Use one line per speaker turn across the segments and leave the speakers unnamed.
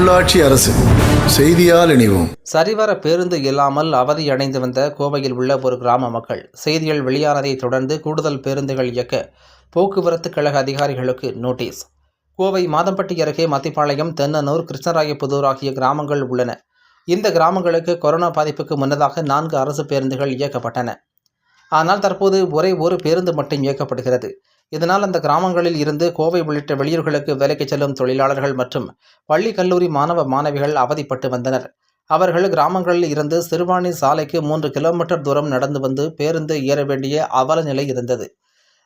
உள்ளாட்சி அரசு. செய்தியால் இணைவோம்.
சரிவர பேருந்து இல்லாமல் அவதியடைந்து வந்த கோவையில் உள்ள ஒரு கிராம மக்கள் செய்திகள் வெளியானதை தொடர்ந்து கூடுதல் பேருந்துகள் இயக்க போக்குவரத்து கழக அதிகாரிகளுக்கு நோட்டீஸ். கோவை மாதம்பட்டி அருகே மத்திப்பாளையம் தென்னனூர் கிருஷ்ணராயப்புதூர் ஆகிய கிராமங்கள் உள்ளன. இந்த கிராமங்களுக்கு கொரோனா பாதிப்புக்கு முன்னதாக நான்கு அரசு பேருந்துகள் இயக்கப்பட்டன. ஆனால் தற்போது ஒரே ஒரு பேருந்து மட்டும் இயக்கப்படுகிறது. இதனால் அந்த கிராமங்களில் இருந்து கோவை உள்ளிட்ட வெளியூர்களுக்கு வேலைக்கு செல்லும் தொழிலாளர்கள் மற்றும் பள்ளி கல்லூரி மாணவ மாணவிகள் அவதிப்பட்டு வந்தனர். அவர்கள் கிராமங்களில் இருந்து சிறுவாணி சாலைக்கு மூன்று கிலோமீட்டர் தூரம் நடந்து வந்து பேருந்து ஏற வேண்டிய அவல நிலை இருந்தது.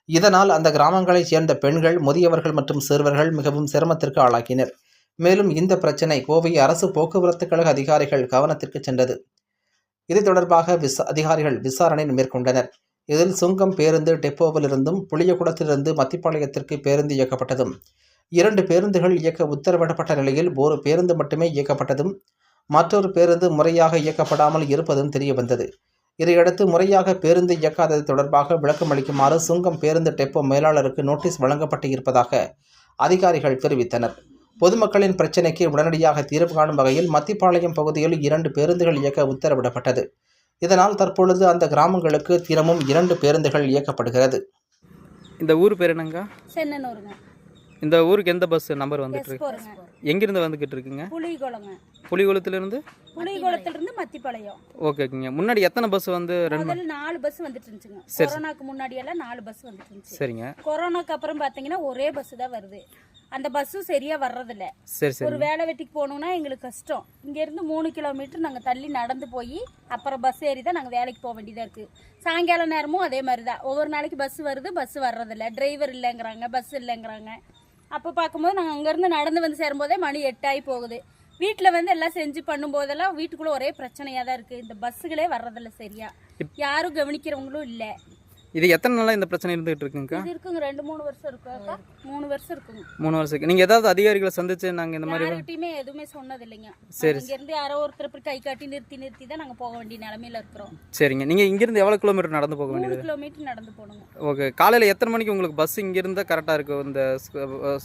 இதனால் அந்த கிராமங்களைச் சேர்ந்த பெண்கள் முதியவர்கள் மற்றும் சிறுவர்கள் மிகவும் சிரமத்திற்கு ஆளாக்கினர். மேலும் இந்த பிரச்சினை கோவை அரசு போக்குவரத்து கழக அதிகாரிகள் கவனத்திற்கு சென்றது. இது தொடர்பாக விச அதிகாரிகள் விசாரணை மேற்கொண்டனர். இதில் சுங்கம் பேருந்து டெப்போவிலிருந்தும் புளியகுடத்திலிருந்து மத்திப்பாளையத்திற்கு பேருந்து இயக்கப்பட்டதும் இரண்டு பேருந்துகள் இயக்க உத்தரவிடப்பட்ட நிலையில் ஒரு பேருந்து மட்டுமே இயக்கப்பட்டதும் மற்றொரு பேருந்து முறையாக இயக்கப்படாமல் இருப்பதும் தெரிய வந்தது இதையடுத்து முறையாக பேருந்து இயக்காதது தொடர்பாக விளக்கம் அளிக்குமாறு சுங்கம் பேருந்து டெப்போ மேலாளருக்கு நோட்டீஸ் வழங்கப்பட்டு இருப்பதாக அதிகாரிகள் தெரிவித்தனர். பொதுமக்களின் பிரச்சினைக்கு உடனடியாக தீர்வு காணும் வகையில் மத்திப்பாளையம் பகுதியில் இரண்டு பேருந்துகள் இயக்க உத்தரவிடப்பட்டது. இதனால் தற்பொழுது அந்த கிராமங்களுக்கு தினமும் இரண்டு பேருந்துகள் இயக்கப்படுகிறது.
இந்த ஊர் பேர் என்னங்க?
சென்னனூருங்க.
இந்த ஊருக்கு எந்த பஸ் நம்பர் வந்துட்டு இருக்கு? எங்கிருந்து வந்துகிட்டு இருக்குங்க?
புலிகுளங்க.
புலிகுளத்துலேருந்து?
புலிகுளத்துல மத்திப்பாளையம்
ஓகேங்க. முன்னாடி எத்தனை பஸ் வந்து ரெண்டு
முதல்ல நாலு பஸ் வந்துட்டு இருந்துச்சுங்க. கொரோனாக்கு முன்னாடி எல்லாம் நாலு பஸ் வந்துட்டு இருந்துச்சு.
சரிங்க.
கொரோனாக்கு அப்புறம் பாத்தீங்கன்னா ஒரே பஸ் தான் வருது. அந்த பஸ்ஸும் சரியா வர்றதில்ல.
சரி
ஒரு வேலை வெட்டிக்கு போகணும்னா எங்களுக்கு கஷ்டம். இங்க இருந்து மூணு கிலோமீட்டர் நாங்க தள்ளி நடந்து போய் அப்புறம் பஸ் ஏறி தான் நாங்க வேலைக்கு போக வேண்டியதா இருக்கு. சாயங்கால நேரமும் அதே மாதிரி தான் ஒவ்வொரு நாளைக்கு பஸ் வருது பஸ் வர்றதில்ல. டிரைவர் இல்லைங்கிறாங்க பஸ் இல்லைங்கிறாங்க. அப்போ பார்க்கும்போது நாங்கள் அங்கேருந்து நடந்து வந்து சேரும்போதே மணி எட்டாகி போகுது. வீட்டில் வந்து எல்லாம் செஞ்சு பண்ணும்போதெல்லாம் வீட்டுக்குள்ளே ஒரே பிரச்சனையாக தான் இருக்குது இந்த பஸ்ஸுகளே வர்றதில்ல சரியா. யாரும் கவனிக்கிறவங்களும் இல்லை.
இது எத்தனை நாளாக இந்த பிரச்சனை இருந்துகிட்டு இருக்குங்க
இது இருக்குங்க ரெண்டு மூணு வருஷம் இருக்கு மூணு வருஷம் இருக்குங்க.
மூணு வருஷத்துக்கு நீங்கள் ஏதாவது அதிகாரிகளை சந்திச்சு நாங்கள் இந்த மாதிரி
யாருக்கிட்டையுமே எதுவுமே சொன்னது இல்லைங்க
சரி.
இங்க இருந்து யாரோ ஒருத்தர் இப்படி கை காட்டி நிறுத்தி நிறுத்தி தான் நாங்கள் போக வேண்டிய நிலமையில இருக்கிறோம்.
சரிங்க. நீங்கள் இங்கேருந்து எவ்வளோ கிலோமீட்டர் நடந்து போக வேண்டியது?
கிலோமீட்டர் நடந்து போகணுங்க.
ஓகே. காலையில் எத்தனை மணிக்கு உங்களுக்கு பஸ் இங்கேருந்தா கரெக்டாக இருக்கும்? இந்த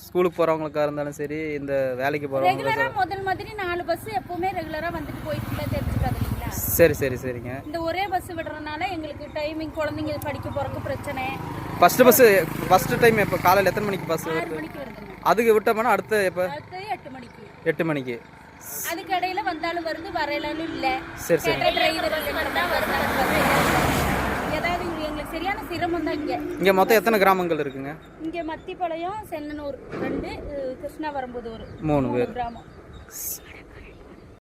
ஸ்கூலுக்கு போகிறவங்களுக்கா இருந்தாலும் சரி இந்த வேலைக்கு போகிறவங்களுக்கா
முதல் மாதிரி நாலு பஸ் எப்பவுமே ரெகுலரா வந்துட்டு போயிட்டு இல்லைங்களா
சரி சரி சரிங்க.
இந்த ஒரே பஸ் விடுறதுனால எங்களுக்கு டைமிங் குழந்தைங்க படிக்க போறதுக்கு பிரச்சனை.
ஃபஸ்ட்டு பஸ்ஸு ஃபஸ்ட்டு டைம் எப்போ? காலையில் எத்தனை மணிக்கு பஸ் வருது? அதுக்கு விட்டோம்னா அடுத்து எப்போ?
எட்டு மணிக்கு.
எட்டு மணிக்கு.
அதுக்கு இடையில வந்தாலும் வருது வரையிலும் இல்ல.
சரி சரி.
டிரைவர் இல்லைன்னா வருது ஏதாவது எங்களுக்கு சரியான சிரமம் தான் இங்க.
இங்கே மொத்தம் எத்தனை கிராமங்கள் இருக்குங்க?
இங்க மத்திப்பாளையம் சென்னனூர் ரெண்டு அஹ் கிருஷ்ணாவரம்புதூர்
மூணு பேர்.
கிராமம்.